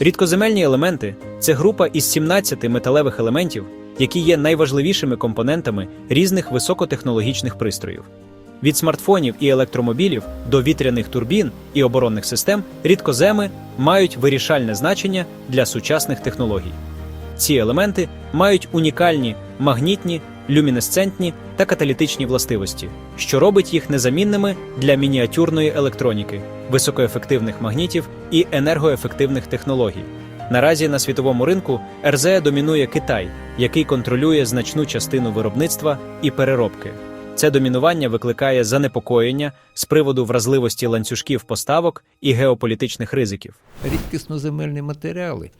Рідкоземельні елементи це група із 17 металевих елементів, які є найважливішими компонентами різних високотехнологічних пристроїв. Від смартфонів і електромобілів до вітряних турбін і оборонних систем рідкоземи мають вирішальне значення для сучасних технологій. Ці елементи мають унікальні магнітні, люмінесцентні та каталітичні властивості, що робить їх незамінними для мініатюрної електроніки, високоефективних магнітів і енергоефективних технологій. Наразі на світовому ринку РЗЕ домінує Китай, який контролює значну частину виробництва і переробки. Це домінування викликає занепокоєння з приводу вразливості ланцюжків поставок і геополітичних ризиків. Рідкісноземельні матеріали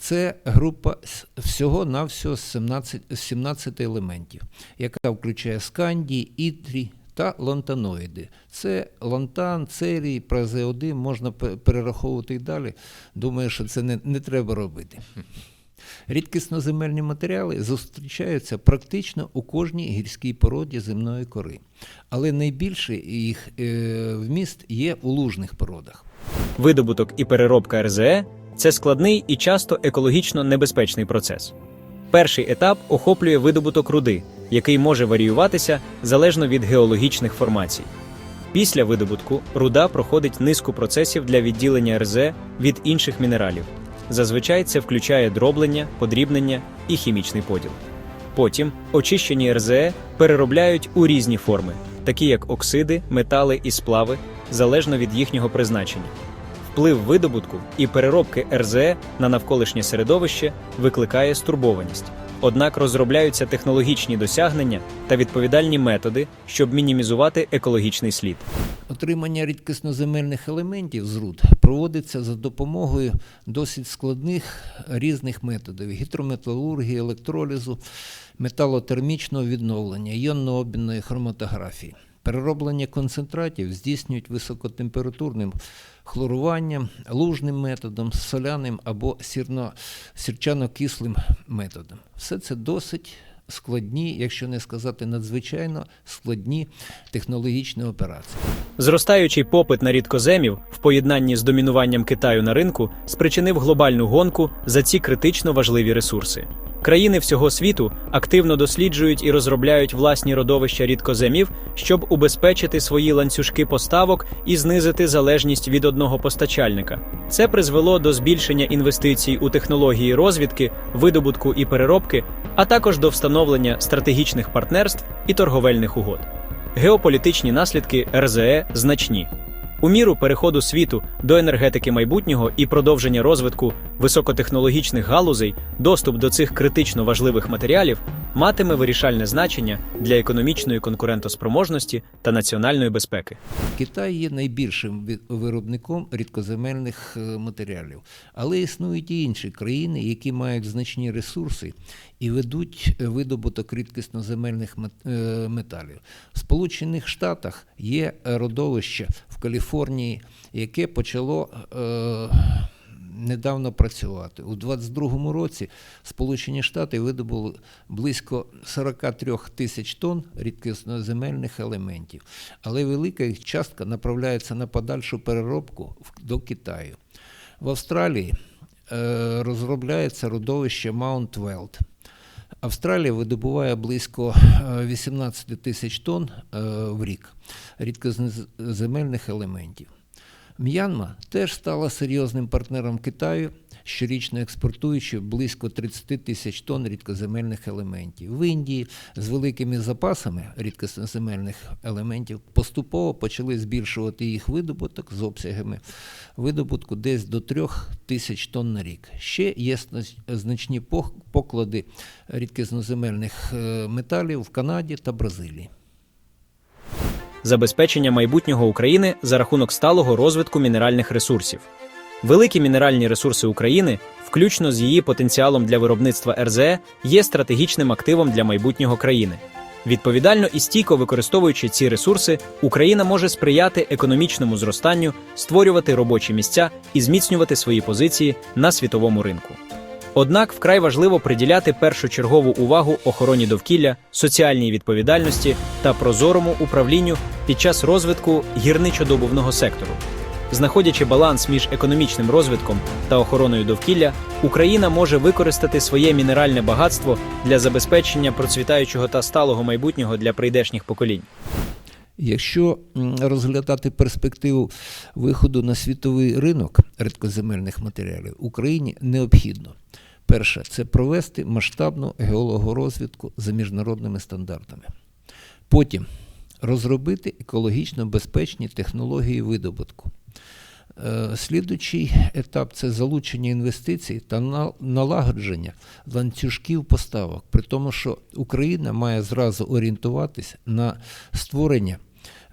це група всього-навсього з 17, 17 елементів, яка включає скандії, ітрі та лантаноїди. Це лантан, церій, празеодим, можна перераховувати і далі. Думаю, що це не, не треба робити. Рідкісноземельні матеріали зустрічаються практично у кожній гірській породі земної кори, але найбільший їх е, вміст є у лужних породах. Видобуток і переробка РЗЕ це складний і часто екологічно небезпечний процес. Перший етап охоплює видобуток руди, який може варіюватися залежно від геологічних формацій. Після видобутку руда проходить низку процесів для відділення РЗЕ від інших мінералів. Зазвичай це включає дроблення, подрібнення і хімічний поділ. Потім очищені РЗЕ переробляють у різні форми, такі як оксиди, метали і сплави, залежно від їхнього призначення. Вплив видобутку і переробки РЗЕ на навколишнє середовище викликає стурбованість. Однак розробляються технологічні досягнення та відповідальні методи, щоб мінімізувати екологічний слід. Отримання рідкісноземельних елементів з руд проводиться за допомогою досить складних різних методів: гідрометалургії, електролізу, металотермічного відновлення, іонно-обмінної хроматографії. Перероблення концентратів здійснюють високотемпературним хлоруванням, лужним методом, соляним або сірчано-кислим методом. Все це досить складні, якщо не сказати надзвичайно складні технологічні операції. Зростаючий попит на рідкоземів в поєднанні з домінуванням Китаю на ринку спричинив глобальну гонку за ці критично важливі ресурси. Країни всього світу активно досліджують і розробляють власні родовища рідкоземів, щоб убезпечити свої ланцюжки поставок і знизити залежність від одного постачальника. Це призвело до збільшення інвестицій у технології розвідки, видобутку і переробки, а також до встановлення стратегічних партнерств і торговельних угод. Геополітичні наслідки РЗЕ значні. У міру переходу світу до енергетики майбутнього і продовження розвитку високотехнологічних галузей, доступ до цих критично важливих матеріалів матиме вирішальне значення для економічної конкурентоспроможності та національної безпеки. Китай є найбільшим ви- виробником рідкоземельних е, матеріалів, але існують і інші країни, які мають значні ресурси і ведуть е, видобуток рідкісноземельних е, металів. В Сполучених Штатах є родовище Каліфорнії, яке почало. Е, Недавно працювати у 22-му році Сполучені Штати видобули близько 43 тисяч тонн рідкісноземельних елементів, але велика їх частка направляється на подальшу переробку в- до Китаю. В Австралії е, розробляється родовище Маунт Велд. Австралія видобуває близько е, 18 тисяч тонн е, в рік рідкоземельних елементів. М'янма теж стала серйозним партнером Китаю, щорічно експортуючи близько 30 тисяч тонн рідкоземельних елементів. В Індії з великими запасами рідкоземельних елементів поступово почали збільшувати їх видобуток з обсягами видобутку десь до 3 тисяч тонн на рік. Ще є значні поклади рідкозноземельних е, металів в Канаді та Бразилії. Забезпечення майбутнього України за рахунок сталого розвитку мінеральних ресурсів. Великі мінеральні ресурси України, включно з її потенціалом для виробництва РЗЕ, є стратегічним активом для майбутнього країни. Відповідально і стійко використовуючи ці ресурси, Україна може сприяти економічному зростанню, створювати робочі місця і зміцнювати свої позиції на світовому ринку. Однак вкрай важливо приділяти першочергову увагу охороні довкілля, соціальній відповідальності та прозорому управлінню під час розвитку гірничодобувного сектору. Знаходячи баланс між економічним розвитком та охороною довкілля, Україна може використати своє мінеральне багатство для забезпечення процвітаючого та сталого майбутнього для прийдешніх поколінь. Якщо розглядати перспективу виходу на світовий ринок рідкоземельних матеріалів, Україні необхідно. Перше це провести масштабну геологорозвідку за міжнародними стандартами. Потім розробити екологічно безпечні технології видобутку. Е, Слідуючий етап це залучення інвестицій та на- налагодження ланцюжків поставок, при тому, що Україна має зразу орієнтуватись на створення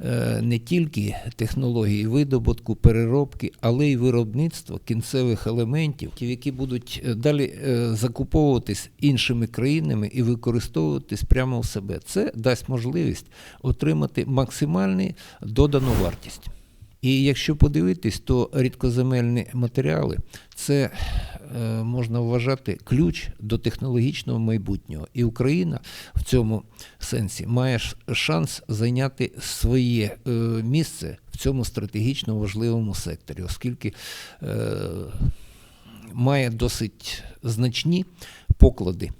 е, не тільки технології видобутку, переробки, але й виробництва кінцевих елементів, які будуть е, далі закуповуватись іншими країнами і використовуватись прямо в себе. Це дасть можливість отримати максимальну додану вартість. І якщо подивитись, то рідкоземельні матеріали це е, можна вважати ключ до технологічного майбутнього. І Україна в цьому сенсі має шанс зайняти своє е, місце в цьому стратегічно важливому секторі, оскільки е, має досить значні поклади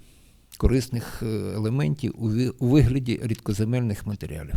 корисних елементів у вигляді рідкоземельних матеріалів.